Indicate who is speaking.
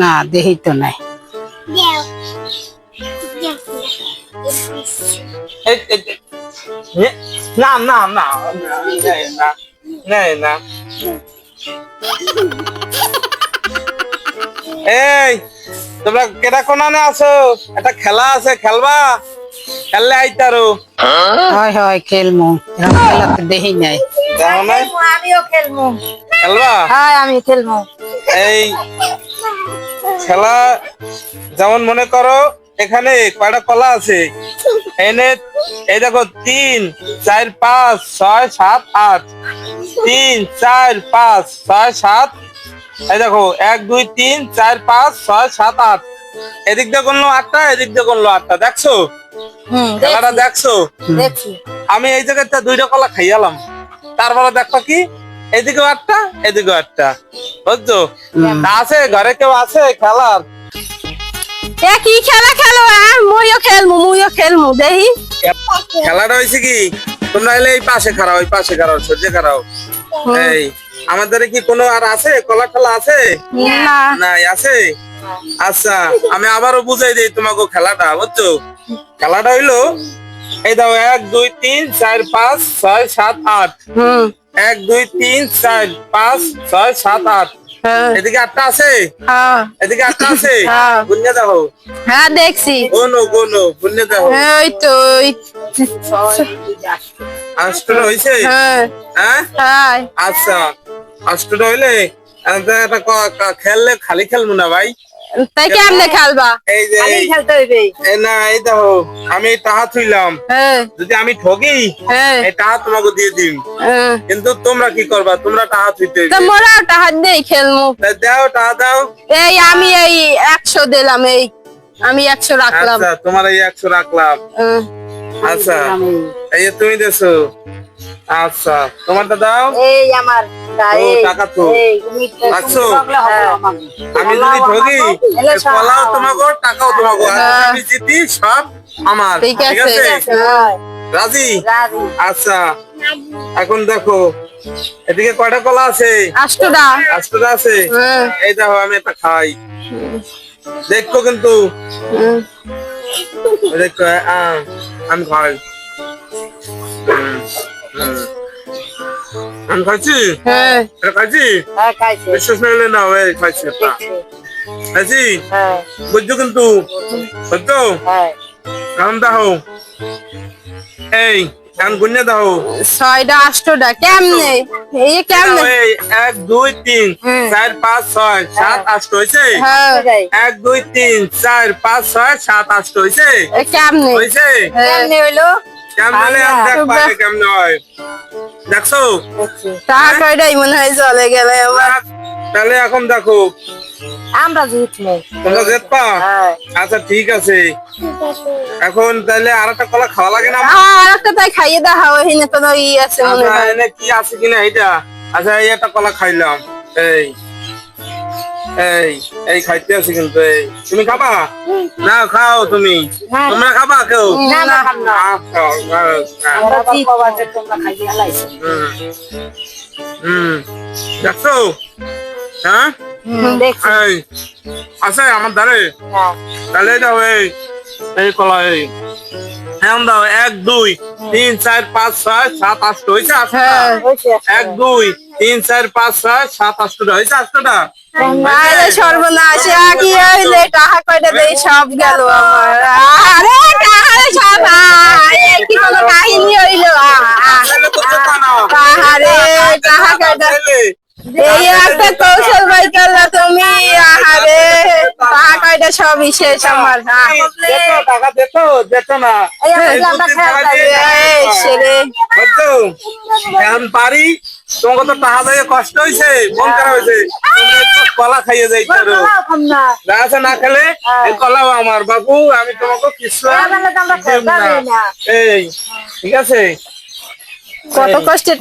Speaker 1: না
Speaker 2: দেহি তো নাই।
Speaker 1: না না না না না না না এই তোমরা কেটা কোনানে আছো? একটা খেলা আছে খেলবা? খেললে আইতারো
Speaker 2: হয় হয় খেলমু। খেলা তো দেহি নাই।
Speaker 1: দেখো না
Speaker 3: আমিও খেলব
Speaker 1: খেলবা?
Speaker 3: হ্যাঁ আমি খেলব
Speaker 1: এই খেলা যেমন মনে করো এখানে কয়টা কলা আছে? এনে এই দেখো তিন চার পাঁচ ছয় সাত আট। তিন চার পাঁচ ছয় সাত। এই দেখো এক দুই তিন চার পাঁচ ছয় সাত আট। এদিক দিয়ে করল আটটা এদিক দিয়ে করল আটটা। দেখছ? খেলাটা দেখছ? আমি এই জায়গাটা দুইটা কলা খাইয়ালাম। তারপরে দেখো কি? এদিকেও আটটা এদিকেও একটা বুঝছ? আছে ঘরে কেউ আছে খেলার?
Speaker 3: এ কি খেলা খেলো আর মুইও খেলমু মুইও খেলমু দেহি
Speaker 1: খেলাটা হয়েছে কি তোমরা এলে এই পাশে খারাও এই পাশে খারাও সহ্যে খারাও এই আমাদের কি কোনো আর আছে? কলা খেলা আছে?
Speaker 3: না।
Speaker 1: নাই আছে? আচ্ছা আমি আবারও বুঝাই দিই তোমাকে খেলাটা বুঝছ? খেলাটা হইল এই দাও এক দুই তিন চার পাঁচ ছয় সাত আট।
Speaker 3: হুম।
Speaker 1: এক দুই তিন চার পাঁচ ছয় সাত আট।
Speaker 3: হ্যাঁ।
Speaker 1: এদিকে আটটা আছে?
Speaker 3: হ্যাঁ।
Speaker 1: এদিকে আটটা আছে?
Speaker 3: হ্যাঁ।
Speaker 1: গুন্যা দেখো।
Speaker 3: হ্যাঁ দেখছি।
Speaker 1: গোনো গোনো গুন্যা দেখো।
Speaker 3: ওই তো ওই
Speaker 1: আষ্টটা হয়েছে
Speaker 3: হ্যাঁ।
Speaker 1: হ্যাঁ?
Speaker 3: হ্যাঁ।
Speaker 1: আচ্ছা। আষ্টটা হইলে খেললে খালি খেলব না ভাই।
Speaker 3: তাই কেমনে খেলবা?
Speaker 1: এই যে
Speaker 3: খেলতে হইবে।
Speaker 1: না এই দেখো আমি থুইলাম।
Speaker 3: হ্যাঁ।
Speaker 1: যদি আমি ঠকি
Speaker 3: হ্যাঁ।
Speaker 1: এই তোমাকে দিয়ে দিন
Speaker 3: হ্যাঁ।
Speaker 1: কিন্তু তোমরা কি করবা? তোমরা টাহা থুইতে
Speaker 3: তো মোরা হাত খেলমু।
Speaker 1: দাও দাও।
Speaker 3: এই আমি এই একশো দিলাম এই আমি একশো রাখলাম।
Speaker 1: আচ্ছা তোমার এই একশো রাখলাম। আচ্ছা এই তুমি দেছো। আচ্ছা তোমারটা দাও।
Speaker 3: এই আমার।
Speaker 1: টাকা তো। রাখছো আমি যদি কলাও তোমাকে টাকাও তোমাকে
Speaker 3: হ্যাঁ।
Speaker 1: আমি জিতি সব আমার।
Speaker 3: ঠিক আছে।
Speaker 1: রাজি? আচ্ছা। এখন দেখো এদিকে কয়টা কলা আছে?
Speaker 3: আষ্টটা।
Speaker 1: আটটা আছে?
Speaker 3: হ্যাঁ।
Speaker 1: এই দেখো আমি একটা খাই। দেখো কিন্তু। দেখো আহ, আমি খাই। হুম, হুম। আমি খাইছি?
Speaker 3: হ্যাঁ।
Speaker 1: এটা খাইছি? বিশ্বাস না হলে না এই খাইছি একটা। খাইছি। বুঝছ কিন্তু? বুঝছ? এই কান দাও।
Speaker 3: ছয়টা আষ্টটা কেমনে? এই কেমনে?
Speaker 1: এই এক দুই তিন চার পাঁচ ছয় সাত আট হয়েছে
Speaker 3: হ্যাঁ।
Speaker 1: এক দুই তিন চার পাঁচ ছয় সাত আট হয়েছে
Speaker 3: কেমনে?
Speaker 1: হয়েছে
Speaker 3: কেমনে হইল?
Speaker 1: কেমনে দেখ পারে কেমনে হয়? দেখছ?
Speaker 3: টাকা কয়টাই মনে হয় চলে গেলে আমার
Speaker 1: তাহলে এখন দেখো।
Speaker 3: আমরা জিতলে
Speaker 1: তোমরা জেতপা আচ্ছা ঠিক আছে। এখন তাহলে আর একটা কলা খাওয়া লাগে না?
Speaker 3: আর একটা তাই খাইয়ে ওখানে কোনো ই আছে মনে
Speaker 1: আচ্ছা
Speaker 3: হয়।
Speaker 1: কি আছে কিনা এটা আচ্ছা এই একটা কলা খাইলাম। এই। এই এই খাইতে আছে কিন্তু এই। তুমি খাবা? না খাও তুমি। তোমরা খাবা কেউ? দেখছ? হ্যাঁ? আছে আমার ধারে? তাহলে এই দাও এই এই কলা এই। হ্যাঁ দাও। এক দুই তিন চার পাঁচ ছয় সাত আট হয়েছে
Speaker 3: হ্যাঁ
Speaker 1: এক দুই তিন চার পাঁচ ছয় সাত আটটা। হয়েছে আটটা
Speaker 3: আরে সর্বনাশ। কি হইলে? টাকা কয়টা দেই? সব গেল আমার। আরে টাকা সব। কি কোনো কাহিনী হইল? আ, আ। আহারে টাকা কয়টা? এই একটা কৌশল করলা তুমি। আহারে টাকা কয়টা? সবই শেষ আমার।
Speaker 1: টাকা দেখো দেখো না? এখন পারি। তোমাকে তো টাকা দিয়ে কষ্ট হয়েছে মন খারাপ হয়েছে কলা খাইয়ে যাই না। আছে না খেলে এই কলাও আমার বাবু আমি তোমাকে কিছু। এই ঠিক আছে?
Speaker 3: কত কষ্টের